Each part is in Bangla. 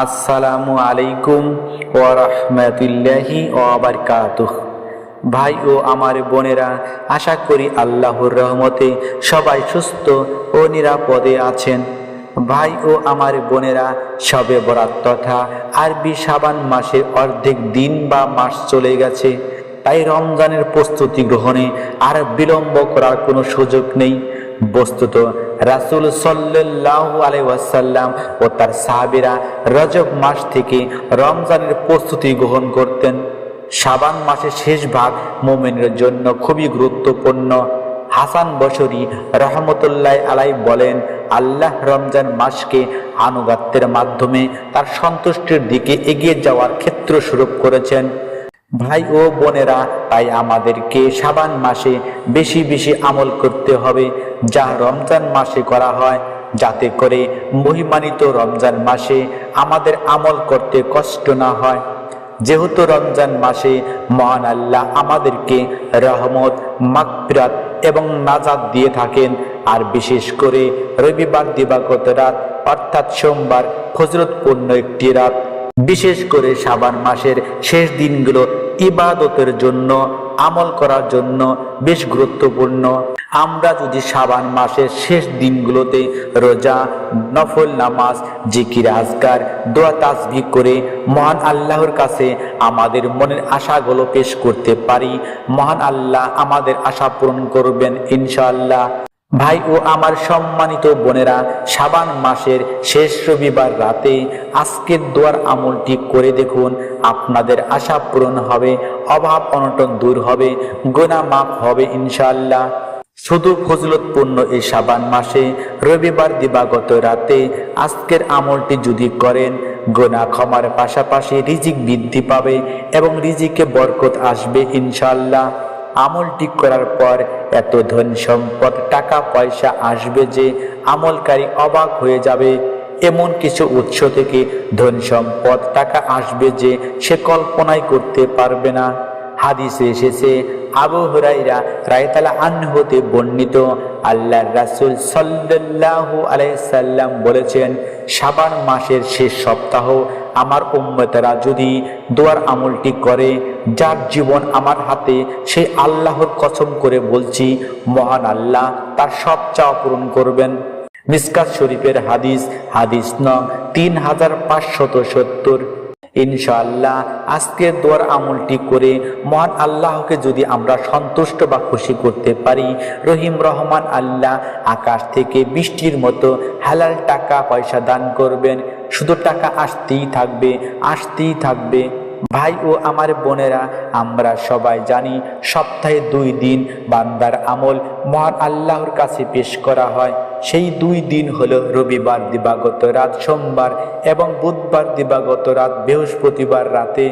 আসসালামু আলাইকুম ওয়া রাহমাতুল্লাহি ওয়া বারাকাতুহ। ভাই ও আমার বোনেরা, আশা করি আল্লাহর রহমতে সবাই সুস্থ ও নিরাপদে আছেন। ভাই ও আমার বোনেরা, সবে বরাত তথা আরবি সাবান মাসের অর্ধেক দিন বা মাস চলে গেছে। তাই রমজানের প্রস্তুতি গ্রহণে আর বিলম্ব করার কোনো সুযোগ নেই। বস্তুত রাসুল সাল্লাহ আলাইসাল্লাম ও তার সাহাবিরা রজব মাস থেকে রমজানের প্রস্তুতি গ্রহণ করতেন। সাবান মাসের শেষ ভাগ মোমেনের জন্য খুবই গুরুত্বপূর্ণ। হাসান বসরি রহমতুল্লাহ আলাই বলেন, আল্লাহ রমজান মাসকে আনুগত্যের মাধ্যমে তার সন্তুষ্টির দিকে এগিয়ে যাওয়ার ক্ষেত্র স্বরূপ করেছেন। ভাই ও বোনেরা, তাই আমাদেরকে সাবান মাসে বেশি বেশি আমল করতে হবে। যা রমজান মাসে করা হয়, যাতে করে মহিমানিত রমজান মাসে আমাদের আমল করতে কষ্ট না হয়। যেহেতু রমজান মাসে মহান আল্লাহ আমাদেরকে রহমত মাকফিরাত এবং নাজাদ দিয়ে থাকেন। আর বিশেষ করে রবিবার দিবাগত রাত, অর্থাৎ সোমবার, ফজরতপূর্ণ একটি রাত। বিশেষ করে সাবান মাসের শেষ দিনগুলো ইবাদতের জন্য আমল করার জন্য বেশ গুরুত্বপূর্ণ। আমরা যদি সাবান মাসের শেষ দিনগুলোতে রোজা, নফল নামাজ, জিকির আজগার দোয়া, তাসবি করে মহান আল্লাহর কাছে আমাদের মনের আশাগুলো পেশ করতে পারি, মহান আল্লাহ আমাদের আশা পূরণ করবেন ইনশাআল্লাহ। ভাই ও আমার সম্মানিত বোনেরা, সাবান মাসের শেষ রবিবার রাতে আজকের দোয়ার আমলটি করে দেখুন, আপনাদের আশা পূরণ হবে, অভাব অনটন দূর হবে গোনা মাপ হবে ইনশাল্লাহ শুধু ফজলতপূর্ণ এই সাবান মাসে, রবিবার দিবাগত রাতে আজকের আমলটি যদি করেন গোনা ক্ষমার পাশাপাশি রিজিক বৃদ্ধি পাবে এবং রিজিকে বরকত আসবে ইনশাআল্লাহ। আমলটি করার পর এত ধন সম্পদ, টাকা, পয়সা আসবে যে আমলকারী অবাক হয়ে যাবে। এমন কিছু উৎস থেকে ধন সম্পদ, টাকা আসবে যে সে কল্পনাই করতে পারবে না। হাদিসে এসেছে, আবু হুরাইরা রায়তালা আন হতে বর্ণিত, আল্লাহর রাসুল সাল্লাল্লাহু আলাইসাল্লাম বলেছেন সাবান মাসের শেষ সপ্তাহ আমার উম্মতেরা যদি দোয়ার আমলটি করে, যার জীবন আমার হাতে, সে আল্লাহর কসম করে বলছি, মহান আল্লাহ তার সব চাওয়া পূরণ করবেন। মিসকাত শরীফের হাদিস হাদিস নং তিন হাজার পাঁচশত সত্তর। ইনশাআল্লাহ, আজকের দোয়ার আমলটি করে মহান আল্লাহকে যদি আমরা সন্তুষ্ট বা খুশি করতে পারি, রহিম রহমান আল্লাহ আকাশ থেকে বৃষ্টির মতো হালাল টাকা পয়সা দান করবেন, শুধু টাকা আসতেই থাকবে আসতেই থাকবে। ভাই ও আমার বোনেরা, আমরা সবাই জানি সপ্তাহে দুই দিন বান্দার আমল মহান আল্লাহর কাছে পেশ করা হয়। সেই দুই দিন হলো রবিবার দিবাগত রাত সোমবার এবং বুধবার দিবাগত রাত বৃহস্পতিবার রাতে।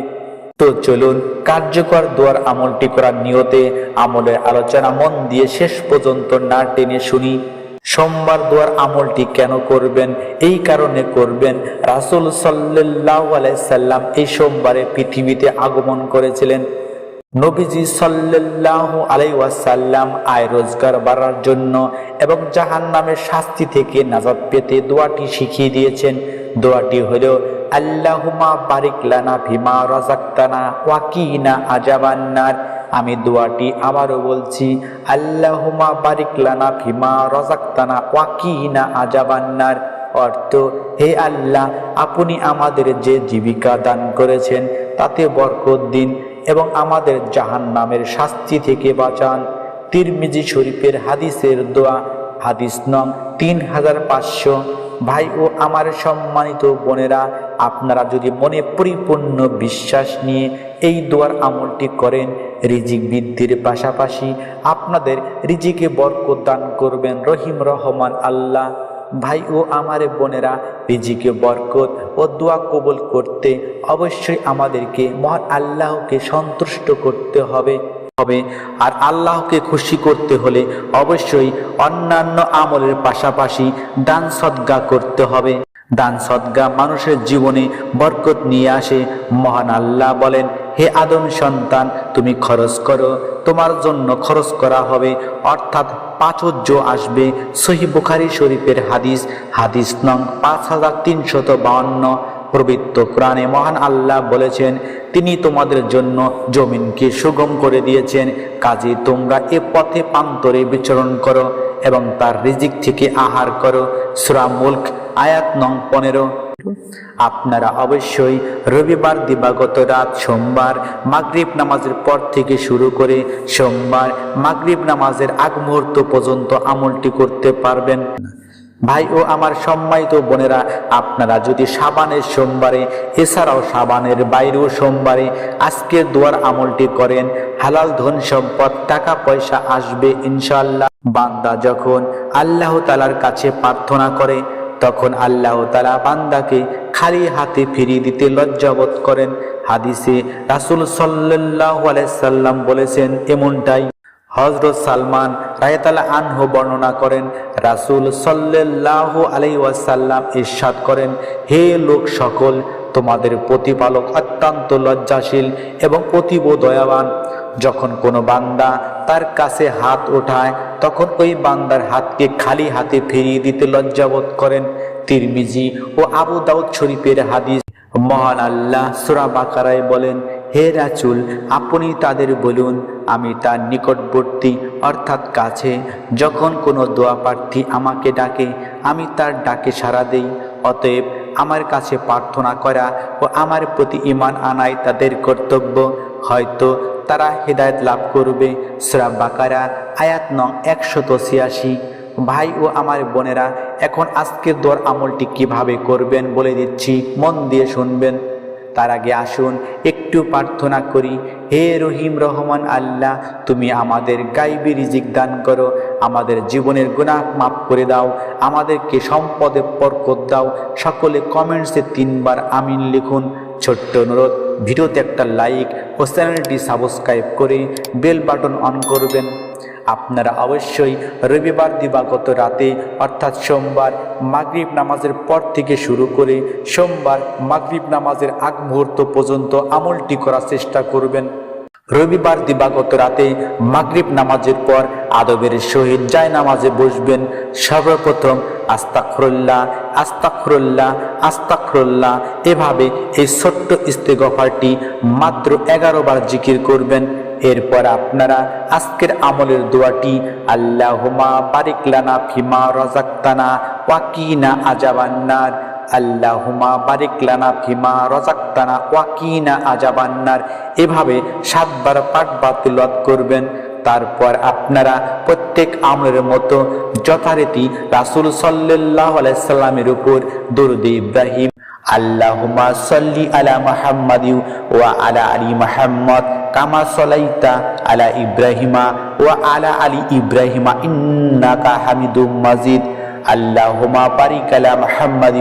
তো চলুন কার্যকর দোয়ার আমলটি করার নিয়তে আমলের আলোচনা মন দিয়ে শেষ পর্যন্ত না টেনে শুনি, সোমবার দোয়ার আমলটি কেন করবেন, এই কারণে করবেন, রাসুল সাল্লাহ আলাইসাল্লাম এই সোমবারে পৃথিবীতে আগমন করেছিলেন। নবীজি সাল্লাহ আলাই ওয়াসাল্লাম আয় রোজগার বাড়ার জন্য এবং জাহান নামের শাস্তি থেকে নাজাদ পেতে দোয়াটি শিখিয়ে দিয়েছেন। দোয়াটি হল আল্লাহুমা বারিক লানা ভীমা রাজাক্তানা ওয়াকিনা আজাবান্নার আমি দোয়াটি আবারও বলছি আল্লাহুমা বারিক লানা ভীমা রাজাক্তানা ওয়াকিনা আজাবান্নার অর্থ, হে আল্লাহ, আপনি আমাদের যে জীবিকা দান করেছেন, তাতে বরকত দিন। এবং আমাদের জাহান নামের শাস্তি থেকে বাঁচান। তিরমিজি শরীফের হাদিসের দোয়া, হাদিস নং তিন হাজার পাঁচশো। ভাই ও আমার সম্মানিত বোনেরা, আপনারা যদি মনে পরিপূর্ণ বিশ্বাস নিয়ে এই দোয়ার আমলটি করেন, রিজিক বৃদ্ধির পাশাপাশি আপনাদের রিজিকে বরকত দান করবেন রহিম রহমান আল্লাহ। ভাই ও আমার বোনেরা, রিজিকে বরকত ও দোয়া কবুল করতে অবশ্যই আমাদেরকে মহান আল্লাহকে সন্তুষ্ট করতে হবে। হবে আর আল্লাহকে খুশি করতে হলে অবশ্যই অন্যান্য আমলের পাশাপাশি দান সদ্গা করতে হবে। দান সদ্গা মানুষের জীবনে বরকত নিয়ে আসে, মহান আল্লাহ বলেন হে আদম সন্তান, তুমি খরচ করো। তোমার জন্য খরচ করা হবে। অর্থাৎ পাচর্য আসবে। সহি বুখারি শরীফের হাদিস হাদিস নং পাঁচ হাজার তিনশত বাউন্ন। প্রবৃত্ত কোরআনে মহান আল্লাহ বলেছেন, তিনি তোমাদের জন্য জমিনকে সুগম করে দিয়েছেন। কাজে তোমরা এ পথে প্রান্তরে বিচরণ করো। এবং তার রিজিক থেকে আহার করো। সুরা মুল্ক, আয়াত নং পনেরো। আপনারা অবশ্যই রবিবার দিবাগত রাত সোমবার মাগরিব নামাজের পর থেকে শুরু করে সোমবার মাগরিব নামাজের আগ মুহূর্ত পর্যন্ত আমলটি করতে পারবেন ভাই ও আমার সম্মানিত বোনেরা, আপনারা যদি সাবানের সোমবারে, এছাড়াও সাবানের বাইরেও সোমবারে আজকের দোয়ার আমলটি করেন, হালাল ধন সম্পদ, টাকা পয়সা আসবে ইনশাল্লাহ বান্দা যখন আল্লাহ তালার কাছে প্রার্থনা করে, তখন আল্লাহ তালা বান্দাকে খালি হাতে ফিরিয়ে দিতে লজ্জাবোধ করেন। হাদিসে রাসুল সাল্লাহ আলাইসাল্লাম বলেছেন, এমনটাই হজরত সালমান রায়তালা আনহু বর্ণনা করেন, রাসুল সাল্লাহ আলাই ওয়াসাল্লাম ইরশাদ করেন, হে লোক সকল, তোমাদের প্রতিপালক অত্যন্ত লজ্জাশীল এবং অতীব দয়াবান। যখন কোনো বান্দা তার কাছে হাত ওঠায়, তখন ওই বান্দার হাতকে খালি হাতে ফিরিয়ে দিতে লজ্জাবোধ করেন। তিরমিজি ও আবু দাউদ শরীফের হাদিস মহান আল্লাহ সুরা বাকারায় বলেন হে রাচুল আপনি তাদের বলুন, আমি তার নিকটবর্তী, অর্থাৎ কাছে, যখন কোনো দোয়া প্রার্থী আমাকে ডাকে, আমি তার ডাকে সাড়া দেই। অতএব আমার কাছে প্রার্থনা করা ও আমার প্রতি ইমান আনাই তাদের কর্তব্য। হয়তো তারা হেদায়ত লাভ করবে। সুরা বাকারা, আয়াত নং একশত ছিয়াশি। ভাই ও আমার বোনেরা, এখন আজকের দোয়ার আমলটি কীভাবে করবেন বলে দিচ্ছি, মন দিয়ে শুনবেন। তার আগে আসুন, একটু প্রার্থনা করি। হে রহিম রহমান আল্লাহ, তুমি আমাদের গাইবি রিজিক দান করো, আমাদের জীবনের গুনাহ মাফ করে দাও, আমাদেরকে সম্পদে বরকত দাও। সকলে কমেন্টসে তিনবার আমিন লিখুন। ছোট্ট অনুরোধ, ভিডিওতে একটা লাইক ও চ্যানেলটি সাবস্ক্রাইব করে বেল বাটন অন করবেন। আপনারা অবশ্যই রবিবার দিবাগত রাতে, অর্থাৎ সোমবার মাগরীব নামাজের পর থেকে শুরু করে সোমবার মাগরীব নামাজের আগ মুহূর্ত পর্যন্ত আমলটি করার চেষ্টা করবেন। রবিবার দিবাগত রাতে মাগরিব নামাজের পর আদবের সহিত যায় নামাজে বসবেন সর্বপ্রথম আস্তাকরুল্লাহ আস্তাকরুল্লাহ আস্তাকরুল্লাহ এভাবে এই ছোট্ট ইস্তেগফারটি মাত্র এগারো বার জিকির করবেন। এরপর আপনারা আজকের আমলের দোয়াটি আল্লাহমা বারিকলানা ফিমা রজাক্তানা ওয়াকিনা আজাবান্নার আল্লাহুমা বারিকলানা ফিমা রজাক্তানা ওয়াকিনা আজাবান্নার এভাবে সাতবার পাঠ বাতিলত করবেন। তারপর আপনারা প্রত্যেক আমলের মতো যথারীতি রাসুল সাল্লাহ আলাইসাল্লামের উপর দরুদ ইব্রাহিম আল্লাহুমা সাল্লি আলা মুহাম্মাদ ওয়া আলা আলি মুহাম্মদ কামা সলাইতা আলা ইব্রাহিমা ওয়া আলা আলি ইব্রাহিমা ইন্নাকা হামিদুম মাজিদ। আল্লাহুমা বারিক আলা মুহাম্মাদ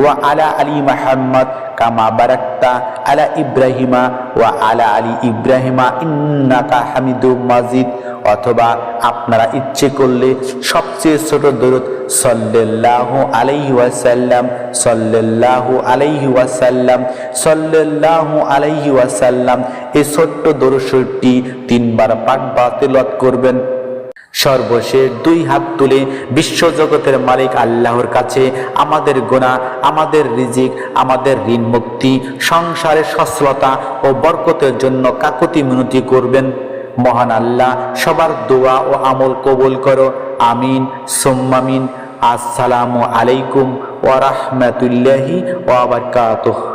ওয়া আলা আলি মুহাম্মদ কামা বারাকতা আলা ইব্রাহিমা ওয়া আলা আলি ইব্রাহিমা ইন্নাকা হামিদুম মাজিদ। অথবা আপনারা ইচ্ছে করলে সবচেয়ে ছোট দরুদ সাল্লাল্লাহু আলাইহি ওয়াসাল্লাম, সাল্লাল্লাহু আলাইহি ওয়াসাল্লাম, সাল্লাল্লাহু আলাইহি ওয়াসাল্লাম। এই ছোট্ট দরুদটি তিনবার পাঠ বা তেলাওয়াত করবেন। সর্বশেষ দুই হাত তুলে বিশ্বজগতের মালিক আল্লাহর কাছে আমাদের গোনা আমাদের রিজিক, আমাদের ঋণ মুক্তি সংসারের সচ্ছলতা ও বরকতের জন্য কাকুতি মিনতি করবেন। মহান আল্লাহ, সবার দোয়া ও আমল কবুল করো। আমিন সোম্মামিন আসসালামু আলাইকুম ওয়া রাহমাতুল্লাহি ওয়া বারাকাতুহু।